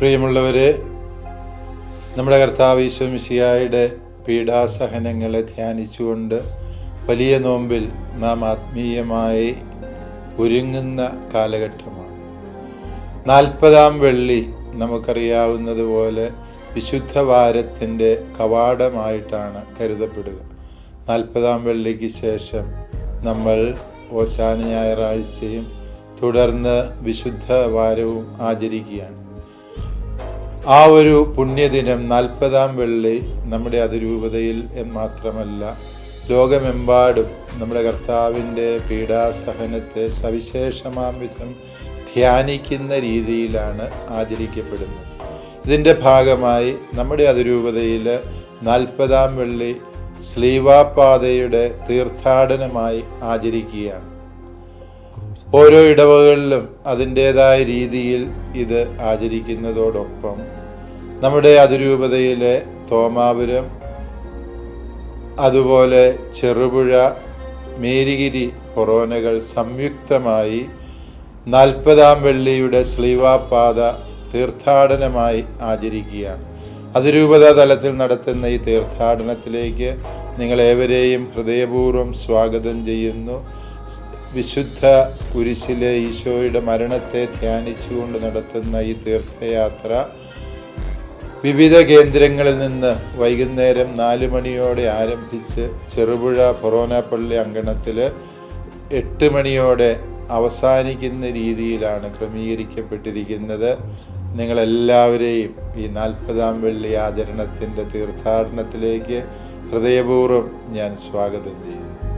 പ്രിയമുള്ളവരെ നമ്മുടെ കർത്താവ് ഈശ്വമിശിയായുടെ പീഡാസഹനങ്ങളെ ധ്യാനിച്ചുകൊണ്ട് വലിയ നോമ്പിൽ നാം ആത്മീയമായി ഒരുങ്ങുന്ന കാലഘട്ടമാണ്. നാൽപ്പതാം വെള്ളി നമുക്കറിയാവുന്നതുപോലെ വിശുദ്ധ വാരത്തിന്റെ കവാടമായിട്ടാണ് കരുതപ്പെടുക. നാൽപ്പതാം വെള്ളിക്ക് ശേഷം നമ്മൾ ഓശാന ഞായറാഴ്ചയും തുടർന്ന് വിശുദ്ധ വാരവും ആചരിക്കുകയാണ്. ആ ഒരു പുണ്യദിനം നാൽപ്പതാം വെള്ളി നമ്മുടെ അതിരൂപതയിൽ മാത്രമല്ല ലോകമെമ്പാടും നമ്മുടെ കർത്താവിന്റെ പീഡാസഹനത്തെ സവിശേഷമാം വിധം ധ്യാനിക്കുന്ന രീതിയിലാണ് ആചരിക്കപ്പെടുന്നത്. ഇതിന്റെ ഭാഗമായി നമ്മുടെ അതിരൂപതയിൽ നാൽപ്പതാം വെള്ളി സ്ലീവാപാതയുടെ തീർത്ഥാടനമായി ആചരിക്കുകയാണ്. ഓരോ ഇടവകളിലും അതിന്റേതായ രീതിയിൽ ഇത് ആചരിക്കുന്നതോടൊപ്പം നമ്മുടെ അതിരൂപതയിലെ തോമാപുരം അതുപോലെ ചെറുപുഴ മേരിഗിരി കൊറോനകൾ സംയുക്തമായി നാൽപ്പതാം വെള്ളിയുടെ സ്ലീവാപാത തീർത്ഥാടനമായി ആചരിക്കുകയാണ്. അതിരൂപത തലത്തിൽ നടത്തുന്ന ഈ തീർത്ഥാടനത്തിലേക്ക് നിങ്ങളേവരെയും ഹൃദയപൂർവം സ്വാഗതം ചെയ്യുന്നു. വിശുദ്ധ കുരിശിലെ ഈശോയുടെ മരണത്തെ ധ്യാനിച്ചുകൊണ്ട് നടത്തുന്ന ഈ തീർത്ഥയാത്ര വിവിധ കേന്ദ്രങ്ങളിൽ നിന്ന് വൈകുന്നേരം നാല് മണിയോടെ ആരംഭിച്ച് ചെറുപുഴ ഫൊറോന പള്ളി അങ്കണത്തിൽ എട്ട് മണിയോടെ അവസാനിക്കുന്ന രീതിയിലാണ് ക്രമീകരിക്കപ്പെട്ടിരിക്കുന്നത്. നിങ്ങളെല്ലാവരെയും ഈ നാൽപ്പതാം വെള്ളി ആചരണത്തിന്റെ തീർത്ഥാടനത്തിലേക്ക് ഹൃദയപൂർവം ഞാൻ സ്വാഗതം ചെയ്യും